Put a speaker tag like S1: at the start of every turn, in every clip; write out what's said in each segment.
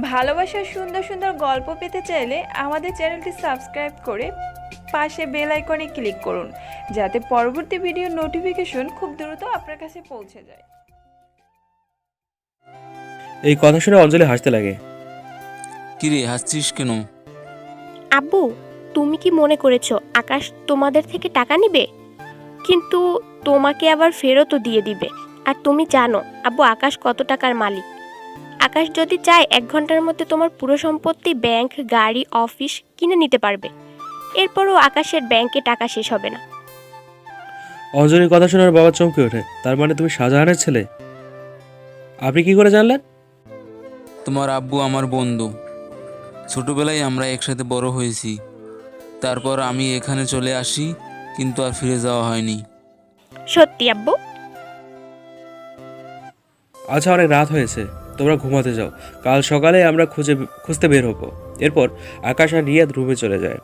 S1: ভালোবাসার সুন্দর সুন্দর গল্প পেতে চাইলে আমাদের চ্যানেলটি সাবস্ক্রাইব করে পাশে বেল আইকনে ক্লিক করুন যাতে পরবর্তী ভিডিও নোটিফিকেশন খুব দ্রুত আপনার কাছে পৌঁছে যায়।
S2: এই কথা শুনে অঞ্জলি হাসতে লাগে।
S3: কিরে হাসছিস কেন?
S4: আব্বু তুমি কি মনে করেছ আকাশ তোমাদের থেকে টাকা নিবে? কিন্তু তোমাকে আবার ফেরতও দিয়ে দিবে। আর তুমি জানো আব্বু আকাশ কত টাকার মালিক। আকাশ যদি চায় এক ঘণ্টার মধ্যে তোমার পুরো সম্পত্তি ব্যাংক গাড়ি অফিস কিনে নিতে পারবে। এরপরও আকাশের ব্যাংকে টাকা শেষ হবে না।
S2: অঞ্জলির কথা শুনে ওর বাবা চমকে ওঠে। তার মানে তুমি শাহজাহানের ছেলে? আপনি কি করে জানলেন?
S3: তোমার আব্বু আমার বন্ধু। ছোটবেলায় আমরা একসাথে বড় হয়েছি। তারপর আমি এখানে চলে আসি কিন্তু আর ফিরে যাওয়া হয়নি।
S4: সত্যি আব্বু?
S2: আচ্ছা অনেক রাত হয়েছে। তোমরা ঘুমাতে যাও। কাল সকালে আমরা খুঁজে খুঁজতে বের হব। এরপর আকাশ আর রিয়াদ রুমে চলে যায়।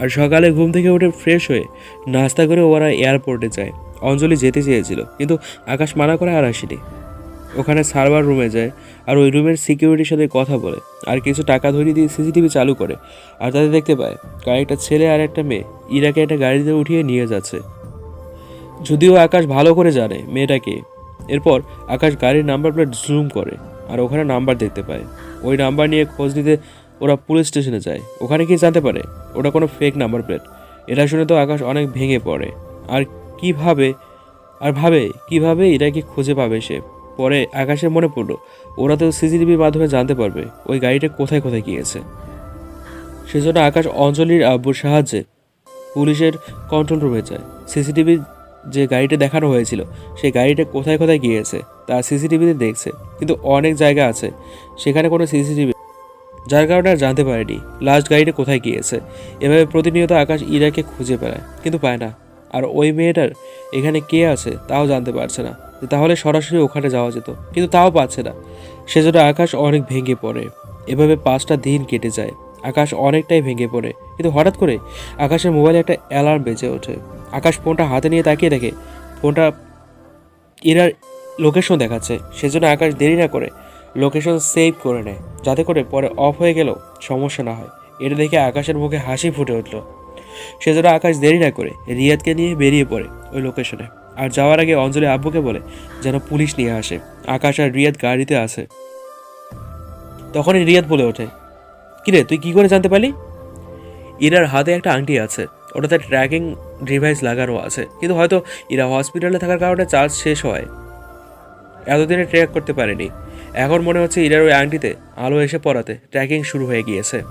S2: আর সকালে ঘুম থেকে উঠে ফ্রেশ হয়ে নাস্তা করে ওরা এয়ারপোর্টে যায়। অঞ্জলি যেতে চেয়েছিল, কিন্তু আকাশ মানা করে আর আসেনি। ওখানে সার্ভার রুমে যায় আর ওই রুমের সিকিউরিটির সাথে কথা বলে আর কিছু টাকা ধরিয়ে দিয়ে সিসিটিভি চালু করে। আর তাদের দেখতে পায় কয়েকটা ছেলে আর একটা মেয়ে ইরাকে একটা গাড়িতে উঠিয়ে নিয়ে যাচ্ছে। যদিও আকাশ ভালো করে জানে মেয়েটাকে। এরপর আকাশ গাড়ির নাম্বার প্লেট জুম করে। আর ওখানে নাম্বার দেখতে পায়। ওই নাম্বার নিয়ে খোঁজ নিতে ওরা পুলিশ স্টেশনে যায়। ওখানে কি জানতে পারে? ওটা কোনো ফেক নাম্বার প্লেট এটা শুনে তো আকাশ অনেক ভেঙে পড়ে। আর কীভাবে, আর ভাবে, কীভাবে এরা কি খুঁজে পাবে সে? পরে আকাশের মনে পড়ল, ওরা তো সিসিটিভির মাধ্যমে জানতে পারবে ওই গাড়িটা কোথায় কোথায় গিয়েছে। সেজন্য আকাশ অঞ্জলির আব্বুর সাহায্যে পুলিশের কন্ট্রোল রুমে যায়। সিসিটিভি যে গাড়িটা দেখানো হয়েছিল, সেই গাড়িটা কোথায় কোথায় গিয়েছে, তা সিসিটিভিতে দেখছে। কিন্তু অনেক জায়গা আছে, সেখানে কোনো সিসিটিভি যার কারণে আর জানতে পারেনি লাস্ট গাড়িটা কোথায় গিয়েছে। এভাবে প্রতিনিয়ত আকাশ ইরাকে খুঁজে বেড়ায়, কিন্তু পায় না। আর ওই মেয়েটার এখানে কে আছে, তাও জানতে পারছে না। তাহলে সরাসরি ওখানে যাওয়া যেত, কিন্তু তাও পাচ্ছে না। সেজন্য আকাশ অনেক ভেঙে পড়ে। এভাবে পাঁচটা দিন কেটে যায়। আকাশ অনেকটাই ভেঙে পড়ে। কিন্তু হঠাৎ করে আকাশের মোবাইলে একটা অ্যালার্ম বেজে ওঠে। আকাশ ফোনটা হাতে নিয়ে তাকিয়ে দেখে। ফোনটা ইরার লোকেশন দেখাচ্ছে, সেজন্য আকাশ দেরি না করে লোকেশন সেভ করে নেয়, যাতে করে পরে অফ হয়ে গেলেও সমস্যা না হয়। এটা দেখে আকাশের মুখে হাসি ফুটে উঠল। সেজন্য আকাশ দেরি না করে রিয়াদকে নিয়ে বেরিয়ে পড়ে ওই লোকেশনে। আর যাওয়ার আগে অঞ্জলি আব্বুকে বলে যেন পুলিশ নিয়ে আসে। আকাশ আর রিয়াদ গাড়িতে আসে তখনই রিয়াদ বলে ওঠে, কিরে, তুই কি করে জানতে পারলি? ইরার হাতে একটা আংটি আছে। ওটাতে ট্র্যাকিং ডিভাইস লাগানো আছে। কিন্তু হয়তো ইরা হসপিটালে থাকার কারণে চার্জ শেষ হয়। এতদিনে ট্র্যাক করতে পারেনি। এখন মনে হচ্ছে ইরার ওই আংটিতে আলো এসে পড়াতে ট্র্যাকিং শুরু হয়ে গিয়েছে।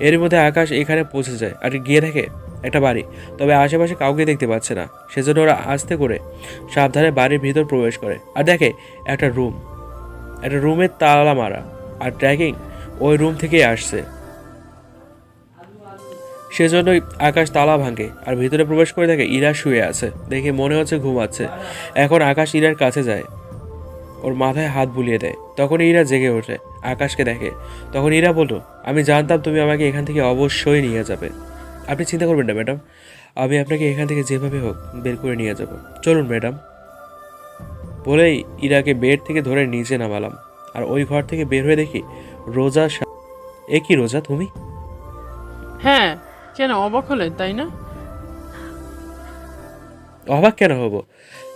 S2: এর মধ্যে আকাশ এখানে পৌঁছে যায় আর গিয়ে দেখে একটা বাড়ি। তবে আশেপাশে কাউকে দেখতে পাচ্ছে না। সেজন্য ওরা আস্তে করে সাবধানে বাড়ির ভিতর প্রবেশ করে। আর দেখে একটা রুম একটা রুমের তালা মারা। আর ট্র্যাকিং ওই রুম থেকেই আসছে। সেজন্যই আকাশ তালা ভাঙে আর ভিতরে প্রবেশ করে দেখে ইরা শুয়ে আছে। দেখে মনে হচ্ছে ঘুমাচ্ছে। এখন আকাশ ইরার কাছে যায়। ওর মাথায় হাত বুলিয়ে দেয়। তখন ইরা জেগে ওঠে। আকাশকে দেখে। তখন ইরা বলল, আমি জানতাম তুমি আমাকে এখান থেকে অবশ্যই নিয়ে যাবে। আপনি চিন্তা করবেন না, ম্যাডাম। আমি আপনাকে এখান থেকে যেভাবে হোক বের করে নিয়ে যাব। চলুন, ম্যাডাম। বলেই ইরাকে বেড থেকে ধরে নিচে নামালাম। আর ওই ঘর থেকে বের হয়ে দেখি রোজা এ কি রোজা তুমি?
S5: হ্যাঁ কেন অবাক হলেন তাই না?
S2: অবাক কেন হব?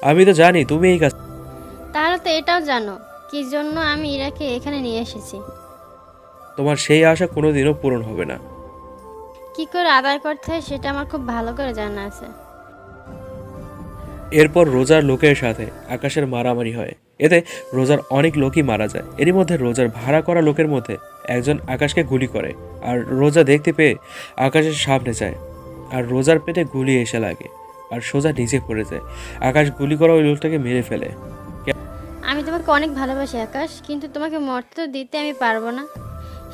S2: আমি তো জানি তুমি এই কাজ
S6: তাহলে তো এটাও জানো কি জন্য আমি ইরাকে এখানে নিয়ে এসেছি।
S2: তোমার সেই আশা কোনোদিনও পূরণ হবে না।
S6: কি করে আদায় করতে হয় সেটা আমার খুব ভালো করে জানা আছে।
S2: এরপর রোজার লোকের সাথে আকাশের মারামারি হয়। এতে রোজার অনেক লোকই মারা যায়। এরই মধ্যে রোজার ভাড়া করা লোকের মধ্যে একজন আকাশকে গুলি করে, আর রোজা দেখতে পেয়ে আকাশের সামনে যায়, আর রোজার পেটে গুলি এসে লাগে, আর সোজা নিচে পড়ে যায়। আকাশ গুলি করা ওই লোকটাকে মেরে ফেলে।
S6: আমি তোমাকে অনেক ভালোবাসি, আকাশ, কিন্তু তোমাকে মরতে দিতে আমি পারব না।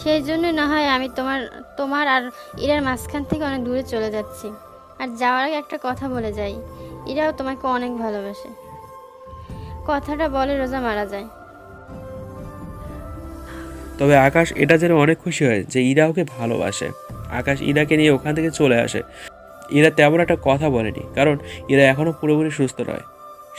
S6: সেই জন্য না হয় আমি তোমার তোমার আর ইরার মাঝখান থেকে অনেক দূরে চলে যাচ্ছি। আর যাওয়ার আগে একটা কথা বলে যাই, ইরাও তোমাকে অনেক ভালোবাসে। কথাটা বলে রোজা মারা যায়।
S2: তবে আকাশ এটা জেনে অনেক খুশি হয় যে ইরা ওকে ভালোবাসে। আকাশ ইরাকে নিয়ে ওখান থেকে চলে আসে। ইরা তেমন একটা কথা বলেনি, কারণ ইরা এখনও পুরোপুরি সুস্থ নয়।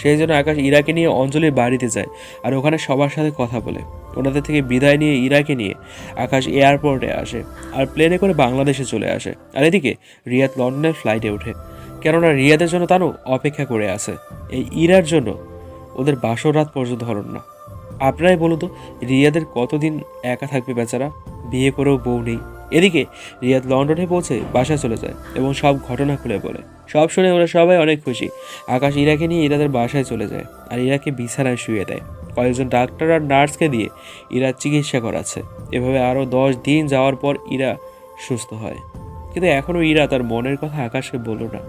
S2: সেই জন্য আকাশ ইরাকে নিয়ে অঞ্জলির বাড়িতে যায় আর ওখানে সবার সাথে কথা বলে। ওনাদের থেকে বিদায় নিয়ে ইরাকে নিয়ে আকাশ এয়ারপোর্টে আসে আর প্লেনে করে বাংলাদেশে চলে আসে। আর এদিকে রিয়াদ লন্ডনের ফ্লাইটে ওঠে। কেননা রিয়াদের জন্য তারও অপেক্ষা করে আছে। এই ইরার জন্য ওদের বাসর রাত পর্যন্ত হরণ না। আপনারাই বলুন তো, রিয়াদের কতদিন একা থাকবে বেচারা? বিয়ে করেও বউ নেই। এদিকে রিয়াদ লন্ডনে পৌঁছে বাসায় চলে যায় এবং সব ঘটনা খুলে বলে। সব শুনে ওরা সবাই অনেক খুশি। আকাশ ইরাকে নিয়ে ইরাদের বাসায় চলে যায় আর ইরাকে বিছানায় শুয়ে দেয়। কয়েকজন ডাক্তার আর নার্সকে দিয়ে ইরা চিকিৎসা করাচ্ছে। এভাবে আরও দশ দিন যাওয়ার পর ইরা সুস্থ হয়। কিন্তু এখনও ইরা তার মনের কথা আকাশকে বলল না।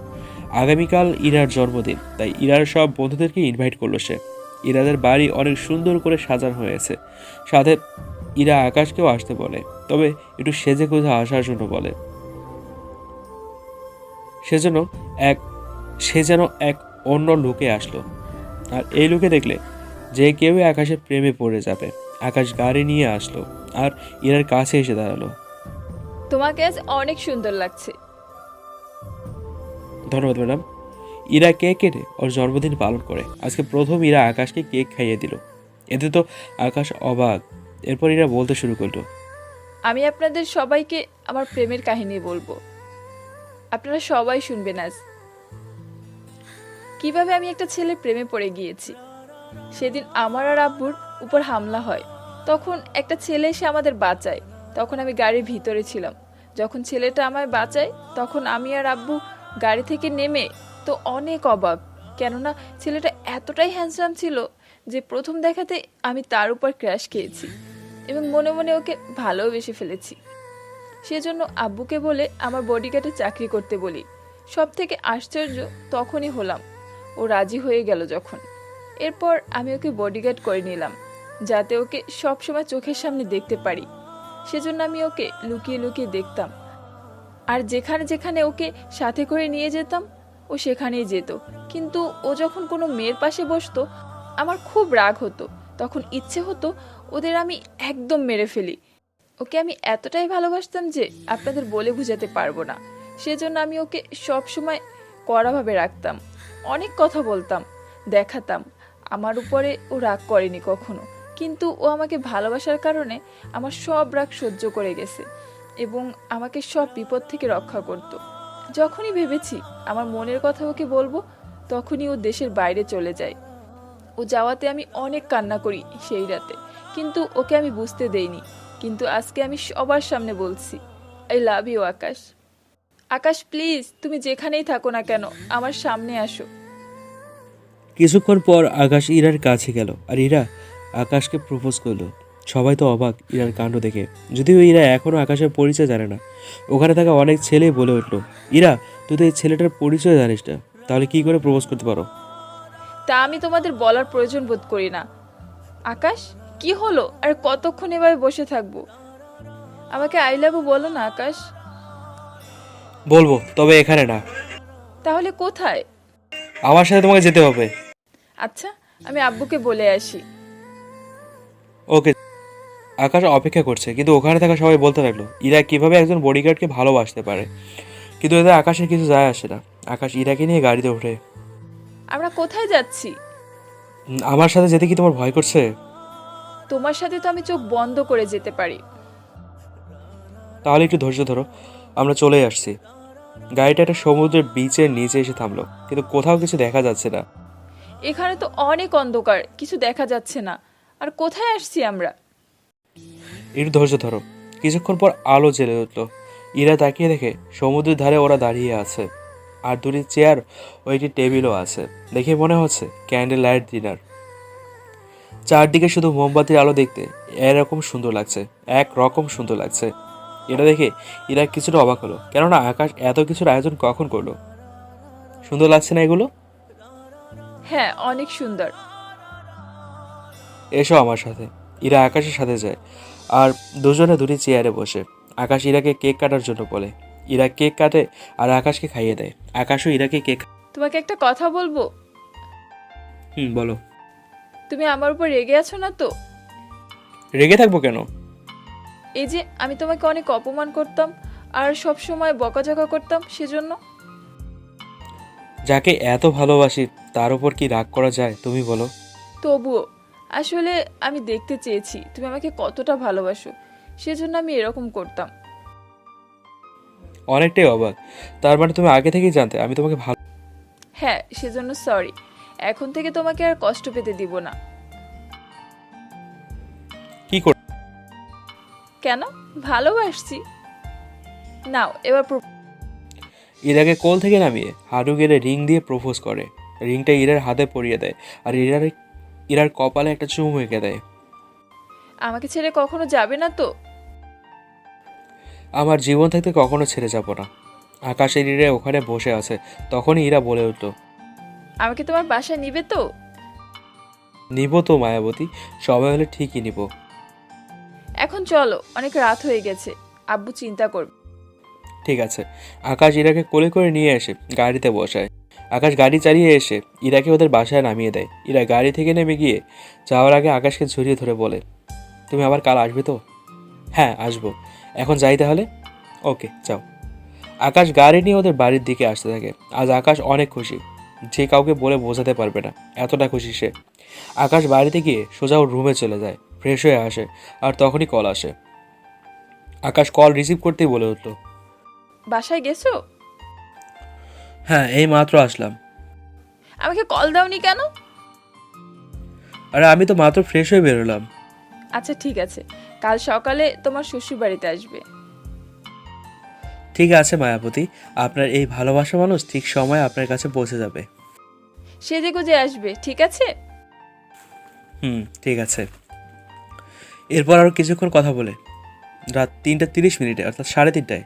S2: আগামীকাল ইরার জন্মদিন, তাই ইরার সব বন্ধুদেরকে ইনভাইট করল সে। ইরাদের বাড়ি অনেক সুন্দর করে সাজানো হয়েছে। সাথে ইরা আকাশকেও আসতে বলে তবে একটু সেজে গুজে আসার জন্য বলে। সেজন্য এক সে যেন এক অন্য লোকে আসলো। আর এই লোকে দেখলে যে কেউই আকাশের প্রেমে পড়ে যাবে। আকাশ গাড়ি নিয়ে আসলো আর ইরার কাছে এসে দাঁড়াল।
S1: তোমাকে আজ অনেক সুন্দর লাগছে।
S2: ধন্যবাদ ম্যাডাম। ইরা কেক কেটে ওর জন্মদিন পালন করে। আজকে প্রথম ইরা আকাশকে কেক খাইয়ে দিল। এতে তো আকাশ অবাক। এরপর ইরা বলতে শুরু করল,
S1: আমি আপনাদের সবাইকে আমার প্রেমের কাহিনী বলব। আপনারা সবাই শুনবেন আজ। কীভাবে আমি একটা ছেলে প্রেমে পড়ে গিয়েছি। সেদিন আমার আর আব্বুর উপর হামলা হয়। তখন একটা ছেলে এসে আমাদের বাঁচায়। তখন আমি গাড়ির ভিতরে ছিলাম। যখন ছেলেটা আমায় বাঁচায়, তখন আমি আর আব্বু গাড়ি থেকে নেমে তো অনেক অবাক। কেননা ছেলেটা এতটাই হ্যান্ডসাম ছিল যে প্রথম দেখাতে আমি তার উপর ক্র্যাশ খেয়েছি এবং মনে মনে ওকে ভালোবেসে ফেলেছি। সেজন্য আব্বুকে বলে আমার বডিগার্ডে চাকরি করতে বলি। সব থেকে আশ্চর্য তখনই হলাম। ও রাজি হয়ে গেল যখন। এরপর আমি ওকে বডিগার্ড করে নিলাম, যাতে ওকে সবসময় চোখের সামনে দেখতে পারি। সেজন্য আমি ওকে লুকিয়ে লুকিয়ে দেখতাম। আর যেখানে যেখানে ওকে সাথে করে নিয়ে যেতাম ও সেখানেই যেত। কিন্তু ও যখন কোনো মেয়ের পাশে বসতো, আমার খুব রাগ হতো। তখন ইচ্ছে হতো ওদের আমি একদম মেরে ফেলি। ওকে আমি এতটাই ভালোবাসতাম যে আপনাদের বলে বোঝাতে পারব না। সেজন্য আমি ওকে সব সময় কড়াভাবে রাখতাম। অনেক কথা বলতাম, দেখাতাম। আমার উপরে ও রাগ করেনি কখনো। কিন্তু ও আমাকে ভালোবাসার কারণে আমার সব রাগ সহ্য করে গেছে এবং আমাকে সব বিপদ থেকে রক্ষা করত। যখনই ভেবেছি আমার মনের কথা ওকে বলব, তখনই ও দেশের বাইরে চলে যায়। ও যাওয়াতে আমি অনেক কান্না করি সেই রাতে, কিন্তু ওকে আমি বুঝতে দেইনি। কিন্তু আজকে আমি সবার সামনে বলছি, I love you, Akash. Akash, please, তুমি যেখানেই থাকো না কেন, আমার সামনে আসো।
S2: কিছুক্ষণ পর আকাশ ইরার কাছে গেল। আর ইরা আকাশকে প্রপোজ করল। সবাই তো অবাক ইরার কাণ্ড দেখে। যদিও ইরা এখনও আকাশের পরিচয় জানে না। ওখানে থাকা অনেক ছেলেই বলে উঠল ইরা তুই তো এই ছেলেটার পরিচয় জানিস না। তাহলে কি করে প্রপোজ করতে পারো?
S1: তা আমি তোমাদের বলার প্রয়োজন বোধ করি না। আকাশ কি হলো? আর কতক্ষণ এভাবে বসে থাকব? আমাকে আই লাভ বলো না আকাশ।
S2: বলব তবে এখানে না।
S1: তাহলে কোথায়?
S2: আমার সাথে তোমাকে যেতে হবে।
S1: আচ্ছা আমি আব্বুকে বলে আসি।
S2: ওকে আকাশ অপেক্ষা করছে। কিন্তু ওখানে থাকা সবাই বলতে লাগল ইরা কীভাবে একজন বডিগার্ডকে ভালোবাসতে পারে? কিন্তু এতে আকাশের কিছু যায় আসে না। আকাশ ইরাকে নিয়ে গাড়িতে ওঠে।
S1: আমরা কোথায় যাচ্ছি?
S2: আমার সাথে যেতে কি তোমার ভয় করছে?
S1: তোমার সাথে তো আমি চোখ বন্ধ করে যেতে পারি।
S2: তাহলে একটু ধৈর্য ধরো আমরা চলে আসছি। গাড়িটা একটা সমুদ্রের বিচের নিচে এসে থামলো কিন্তু কোথাও কিছু দেখা যাচ্ছে না।
S1: এখানে তো অনেক অন্ধকার কিছু দেখা যাচ্ছে না। আর কোথায় আসছি আমরা?
S2: একটু ধৈর্য ধরো। কিছুক্ষণ পর আলো জেলে উঠল। ইরা তাকিয়ে দেখে সমুদ্রের ধারে ওরা দাঁড়িয়ে আছে আর দুটি চেয়ার ও একটি টেবিলও আছে। দেখে মনে হচ্ছে ক্যান্ডেল লাইট ডিনার। চারদিকে শুধু মোমবাতির আলো দেখতে এরকম সুন্দর লাগছে এক রকম সুন্দর লাগছে। এটা দেখে ইরা কিছুটা অবাক হলো কেননা আকাশ এত কিছুর আয়োজন কখন করল? সুন্দর লাগছে না এগুলো?
S1: হ্যাঁ অনেক সুন্দর।
S2: এসো আমার সাথে। ইরা আকাশের সাথে যায়। আর দুজনে দুটি চেয়ারে বসে। আকাশ ইরাকে কেক কাটার জন্য বলে। ইরা কেক কাটে আর আকাশকে খাইয়ে দেয়। আকাশও ইরাকে কেক
S1: তোমাকে একটা কথা বলব?
S2: হুম বলো।
S1: তুমি আমার উপর রেগে আছো না তো?
S2: রেগে থাকব কেন?
S1: এই যে আমি তোমাকে অনেক অপমান করতাম আর সব সময় বকাঝকা করতাম সেজন্য।
S2: যাকে এত ভালোবাসি তার উপর কি রাগ করা যায় তুমি বলো।
S1: তবুও আসলে আমি দেখতে চেয়েছি তুমি আমাকে কতটা ভালোবাসো সেজন্য আমি এরকম করতাম।
S2: অনেকটাই অবাক। তার মানে তুমি আগে থেকেই জানতে আমি তোমাকে ভালো
S1: হ্যাঁ সেজন্য সরি এখন থেকে তোমাকে আর কষ্ট পেতে দিব না।
S2: কি কর
S1: কেন? ভালোবাসছি। নাও এবার প্র-
S2: ইরাকে কোল থেকে নামিয়ে হাঁটু গেড়ে রিং দিয়ে প্রপোজ করে। রিংটা ইরার হাতে পরিয়ে দেয় আর ইরার ইরার কপালে একটা চুমু এঁকে দেয়।
S1: আমাকে ছেড়ে কখনো যাবে না তো?
S2: আমার জীবন থেকে কখনো ছেড়ে যাব না। আকাশের ইরে ওখানে বসে আছে তখনই ইরা বলে উঠল
S1: আমাকে তোমার বাসায় নিবে তো?
S2: নিব তো মায়াবতী সবাই হলে ঠিকই নিব।
S1: এখন চলো অনেক রাত হয়ে গেছে আব্বু চিন্তা করবে।
S2: ঠিক আছে আকাশ ইরাকে কোলে করে নিয়ে এসে গাড়িতে বসায়। আকাশ গাড়ি চালিয়ে এসে ইরাকে ওদের বাসায় নামিয়ে দেয়। ইরা গাড়ি থেকে নেমে গিয়ে যাওয়ার আগে আকাশকে জড়িয়ে ধরে বলে, তুমি আবার কাল আসবে তো? হ্যাঁ আসব। এখন যাই তাহলে? ওকে, যাও। আকাশ গাড়ি নিয়ে ওদের বাড়ির দিকে আসতে থাকে। আজ আকাশ অনেক খুশি। যে কাউকে বলে বোঝাতে পারবে না। এতটা খুশি সে। আকাশ বাড়িতে গিয়ে সোজা ওর রুমে চলে যায় ফ্রেশ হয়ে আসে আর তখনই কল আসে। আকাশ কল রিসিভ করতেই বলে উঠল,
S1: বাসায় গেছো?
S2: হ্যাঁ এই মাত্র আসলাম।
S1: আমাকে কল দাওনি কেন?
S2: আরে আমি তো মাত্র ফ্রেশ হয়ে বেরোলাম।
S1: আচ্ছা ঠিক আছে। কাল সকালে তোমার শ্বশুর বাড়িতে আসবে।
S2: ঠিক আছে মায়াবতী আপনার এই ভালোবাসা মানুষ ঠিক সময় আপনার কাছে পৌঁছে যাবে।
S1: সেজে গুজে আসবে ঠিক আছে?
S2: হুম ঠিক আছে। এরপর আরও কিছুক্ষণ কথা বলে। রাত তিনটা তিরিশ মিনিটে অর্থাৎ সাড়ে তিনটায়।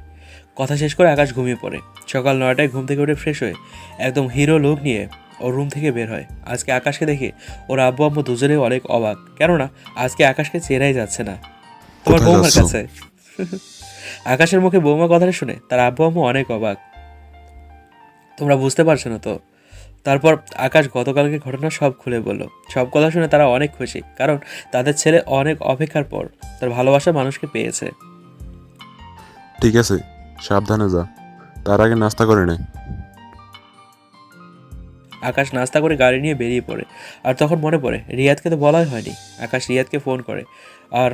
S2: কথা শেষ করে আকাশ ঘুমিয়ে পড়ে। সকাল নয়টায় ঘুম থেকে উঠে ফ্রেশ হয়ে একদম হিরো লুক নিয়ে ওর রুম থেকে বের হয়। আজকে আকাশকে দেখে ওর আব্বু আম্মু দুজনেই অনেক অবাক। কেননা আজকে আকাশকে চেনাই যাচ্ছে না। তোমার বৌমার কাছে। আকাশের মুখে বৌমা কথাটা শুনে তার আব্বু আম্মু অনেক অবাক। তোমরা বুঝতে পারছ না তো? তারপর আকাশ গতকালকে ঘটনা সব খুলে বলল। সব কথা শুনে তারা অনেক খুশি কারণ তাদের ছেলে অনেক অপেক্ষার পর তার ভালোবাসা মানুষকে পেয়েছে।
S7: ঠিক আছে। সাবধানে যা। তার আগে নাস্তা করে নে।
S2: আকাশ নাস্তা করে গাড়ি নিয়ে বেরিয়ে পড়ে। আর তখন মনে পড়ে, রিয়াদকে তো বলাই হয়নি। আকাশ রিয়াদকে ফোন করে। আর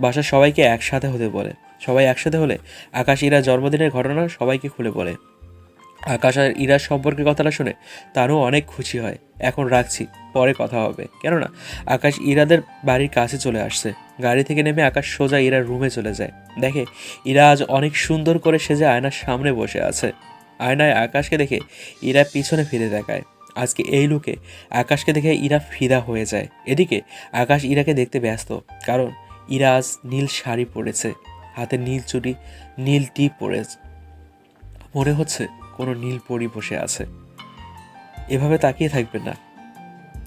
S2: বাসার সবাইকে একসাথে হতে বলে। সবাই একসাথে হলে আকাশ ইরা জন্মদিনের ঘটনা সবাইকে খুলে বলে। আকাশ আর ইরার সম্পর্কে কথাটা শুনে তারও অনেক খুশি হয়। এখন রাখছি, পরে কথা হবে। কেননা আকাশ ইরাদের বাড়ির কাছে চলে আসছে। গাড়ি থেকে নেমে আকাশ সোজা ইরার রুমে চলে যায়। দেখে ইরা আজ অনেক সুন্দর করে সেজে আয়নার সামনে বসে আছে। আয়নায় আকাশকে দেখে ইরা পিছনে ফিরে দেখায় আজকে এই লুকে আকাশকে দেখে ইরা ফিদা হয়ে যায়। এদিকে আকাশ ইরাকে দেখতে ব্যস্ত, কারণ ইরা আজ নীল শাড়ি পরেছে, হাতে নীল চুড়ি, নীল টিপ পরেছে মনে হচ্ছে কোনো নীল পরি বসে আছে। এভাবে তাকিয়ে থাকবেন না।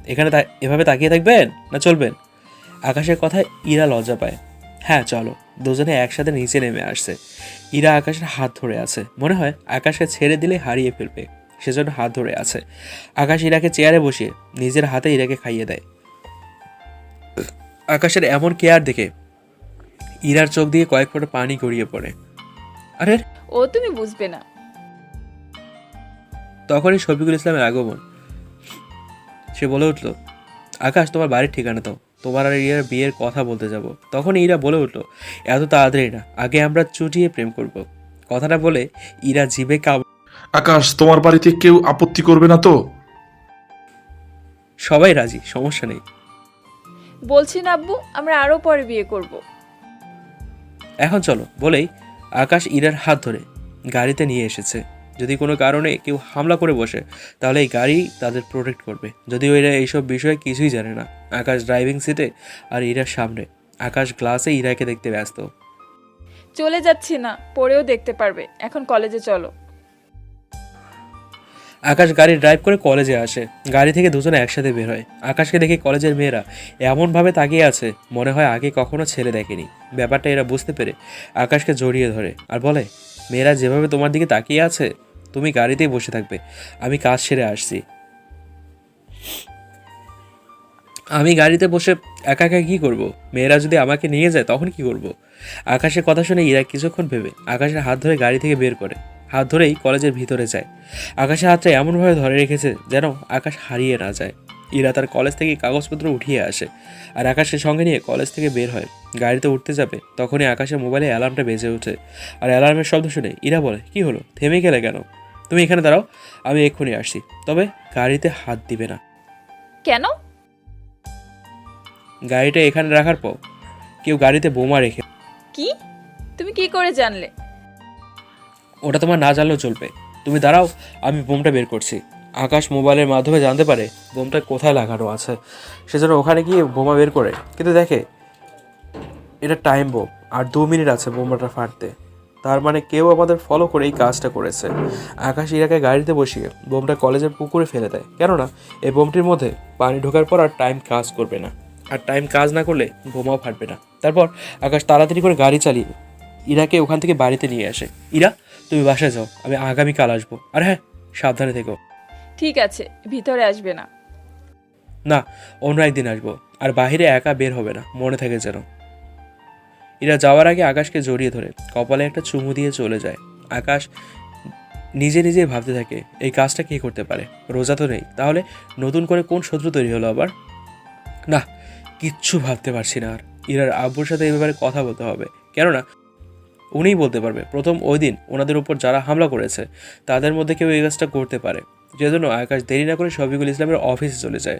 S2: এখানে এভাবে তাকিয়ে থাকবেন না চলবেন? আকাশের কথায় ইরা লজ্জা পায়। হ্যাঁ চলো দুজনে একসাথে নিচে নেমে আসছে। ইরা আকাশের হাত ধরে আছে। মনে হয় আকাশকে ছেড়ে দিলে হারিয়ে ফেলবে। সেজন্য হাত ধরে আছে। আকাশ ইরাকে চেয়ারে বসিয়ে নিজের হাতে ইরাকে খাইয়ে দেয়। আকাশের এমন কেয়ার দেখে ইরার চোখ দিয়ে কয়েক ফোঁটা পানি গড়িয়ে পড়ে। আরে
S1: ও তুমি বুঝবে না।
S2: তখনই শফিকুল ইসলামের আগমন। সে বলে উঠল আকাশ তোমার বাড়ির ঠিকানা দাও। তোমার আর ইরার বিয়ের কথা বলতে যাব। তখন ইরা বলে উঠল এত তাড়াতাড়ি না আগে আমরা চুটিয়ে প্রেম করব। কথাটা বলে ইরা জিভে কাব
S8: আকাশ তোমার বাড়িতে কেউ আপত্তি করবে না তো?
S2: সবাই রাজি সমস্যা নেই।
S1: বলছি না আব্বু আমরা আরও পরে বিয়ে করব।
S2: এখন চলো বলেই আকাশ ইরার হাত ধরে গাড়িতে নিয়ে এসেছে। যদি কোনো কারণে কেউ হামলা করে বসে তাহলে এই গাড়ি তাদের প্রোটেক্ট করবে। যদিও এরা এইসব বিষয়ে কিছুই জানে না। আকাশ ড্রাইভিং সিটে আর ইরার সামনে। আকাশ গ্লাসে ইরাকে দেখতে ব্যস্ত।
S1: চলে যাচ্ছি না পরেও দেখতে পারবে। এখন কলেজে চলো।
S2: আকাশ গাড়ি ড্রাইভ করে কলেজে আসে। গাড়ি থেকে দুজনে একসাথে বের হয়। আকাশকে দেখে কলেজের মেয়েরা এমনভাবে তাকিয়ে আছে মনে হয় আগে কখনো ছেলে দেখেনি। ব্যাপারটা এরা বুঝতে পেরে আকাশকে জড়িয়ে ধরে। আর বলে মেয়েরা যেভাবে তোমার দিকে তাকিয়ে আছে তুমি গাড়িতেই বসে থাকবে। আমি কাজ সেরে আসছি। আমি গাড়িতে বসে একা একা কী করব? মেয়েরা যদি আমাকে নিয়ে যায়, তখন কি করব? আকাশের কথা শুনে ইরা কিছুক্ষণ ভেবে আকাশের হাত ধরে গাড়ি থেকে বের করে, হাত ধরেই কলেজের ভিতরে যায়। আকাশের হাতটা এমনভাবে ধরে রেখেছে যেন আকাশ হারিয়ে না যায়। ইরা তার কলেজ থেকে কাগজপত্র উঠিয়ে আসে আর আকাশের সঙ্গে নিয়ে কলেজ থেকে বের হয়। গাড়িতে উঠতে যাবে, তখনই আকাশের মোবাইলে অ্যালার্মটা বেজে ওঠে। আর অ্যালার্মের শব্দ শুনে ইরা বলে, কি হলো? থেমে গেলে কেন? তুমি এখানে দাঁড়াও আমি এক্ষুনি আসছি। তবে গাড়িতে হাত দিবে না।
S1: কেন?
S2: গাড়িটা এখানে রাখার পর কেউ গাড়িতে বোমা রেখে
S1: কি? তুমি কি করে জানলে?
S2: ওটা তোমার না জানলেও চলবে। তুমি দাঁড়াও আমি বোমটা বের করছি। আকাশ মোবাইলের মাধ্যমে জানতে পারে বোমটা কোথায় লাগানো আছে। সেজন্য ওখানে গিয়ে বোমা বের করে। কিন্তু দেখে এটা টাইম বোম আর দু মিনিট আছে বোমাটা ফাটতে। তার মানে কেউ আমাদের ফলো করে এই কাজটা করেছে। আকাশ ইরাকে গাড়িতে বসিয়ে বোমটা কলেজের পুকুরে ফেলে দেয়। কেননা এই বোমটির মধ্যে পানি ঢোকার পর আর টাইম কাজ করবে না। আর টাইম কাজ না করলে বোমাও ফাটবে না। তারপর আকাশ তাড়াতাড়ি করে গাড়ি চালিয়ে ইরাকে ওখান থেকে বাড়িতে নিয়ে আসে। ইরা তুমি বাসায় যাও আমি আগামীকাল আসব। আর হ্যাঁ সাবধানে থেকো।
S1: ঠিক আছে ভিতরে আসবে না।
S2: না অন্য একদিন আসব। আর বাইরে একা বের হবে না মনে থাকে যেন। এরা যাওয়ার আগে আকাশকে জড়িয়ে ধরে, কপালে একটা চুমু দিয়ে চলে যায়। আকাশ নিজে নিজে ভাবতে থাকে, এই কাজটা কে করতে পারে? রোজা তো নেই, তাহলে নতুন করে কোন শত্রু তৈরি হলো আবার? না, কিচ্ছু ভাবতে পারছি না আর। ইরার আব্বুর সাথে এই ব্যাপারে কথা বলতে হবে। কেননা, উনিই বলতে পারবে, প্রথম ওই দিন ওনাদের উপর যারা হামলা করেছে, তাদের মধ্যে কেউ এই কাজটা করতে পারে। যেজন্য আকাশ দেরি না করে শফিকুল ইসলামের অফিসে চলে যায়।